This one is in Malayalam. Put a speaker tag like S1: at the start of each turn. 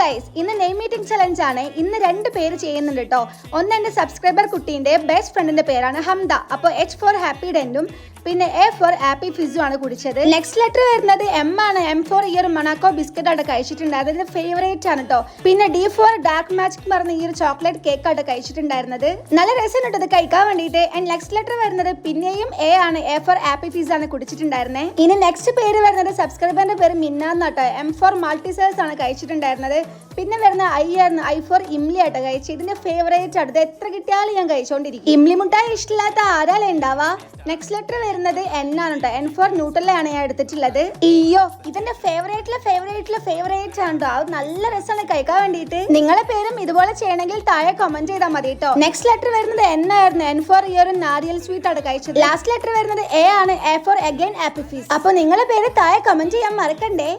S1: ഗൈസ് ഇന്ന് നെയിം മീറ്റിംഗ് ചലഞ്ച് ആണ്. ഇന്ന് രണ്ട് പേര് ചെയ്യുന്നുണ്ട് കേട്ടോ ഒന്ന് എന്റെ സബ്സ്ക്രൈബർ കുട്ടീന്റെ ബെസ്റ്റ് ഫ്രണ്ടിന്റെ പേരാണ് ഹംദ. അപ്പോൾ എച്ച് ഫോർ ഹാപ്പി ഡെന്റും പിന്നെ എ ഫോർ ആപ്പി ഫിസും ആണ് കുടിച്ചത്. നെക്സ്റ്റ് ലെറ്റർ വരുന്നത് എം ആണ്. M for ear Monaco biscuit ആണ് കഴിച്ചിട്ടുണ്ട്. അതിന്റെ ഫേവറേറ്റ് ആണ് കേട്ടോ പിന്നെ ഡി ഫോർ ഡാർക്ക് മാജിക് പറഞ്ഞ ഈ ഒരു ചോക്ലേറ്റ് കേക്ക് ആണ് കഴിച്ചിട്ടുണ്ടായിരുന്നത്. നല്ല രസം ഇത് കഴിക്കാൻ വേണ്ടിയിട്ട്. ആൻഡ് നെക്സ്റ്റ് ലെറ്റർ വരുന്നത് പിന്നെയും എ ആണ്. എ ഫോർ ആപ്പി ഫിസ് ആണ് കുടിച്ചിട്ടുണ്ടായിരുന്നത് ഇനി നെക്സ്റ്റ് പേര് വരുന്നത് സബ്സ്ക്രൈബറിന്റെ പേര് മിന്ന കേട്ടോ എം ഫോർ മൾട്ടിസേഴ്സ് ആണ് കഴിച്ചിട്ടുണ്ടായിരുന്നത്. പിന്നെ വരുന്ന ഐ ആയിരുന്നു ഐ ഫോർ ഇംലി ആട്ടോ കഴിച്ചു. ഇതിന്റെ ഫേവറേറ്റ് ആണ്. എത്ര കിട്ടിയാലും ഞാൻ കഴിച്ചോണ്ടിരിക്കും. ഇംലി മുട്ടായി ഇഷ്ടമില്ലാത്ത ആരാലേ ഉണ്ടാവാ നെക്സ്റ്റ് ലെറ്റർ വരുന്നത് എൻ ആണ് കേട്ടോ എൻ ഫോർ ന്യൂട്രലാണ് ഞാൻ എടുത്തിട്ടുള്ളത്. ഇയ്യോ ഇതിന്റെ ഫേവറേറ്റിലെ ഫേവറേറ്റിലെ ഫേവറേറ്റ് ആണ് കേട്ടോ അത് നല്ല രസമാണ് കഴിക്കാൻ വേണ്ടിയിട്ട്. നിങ്ങളെ പേരും ഇതുപോലെ ചെയ്യണമെങ്കിൽ താഴെ കമന്റ് ചെയ്താൽ മതി കേട്ടോ. നെക്സ്റ്റ് ലെറ്റർ വരുന്നത് എൻ ആയിരുന്നു. എൻ ഫോർ ഈ ഒരു നാരിയൽ സ്വീറ്റ് ആണ് കഴിച്ചത്. ലാസ്റ്റ് ലെറ്റർ വരുന്നത് എ ആണ്. A for again Appy Fizz അപ്പൊ നിങ്ങളെ പേര് താഴെ കമന്റ് ചെയ്യാൻ മറക്കണ്ടേ?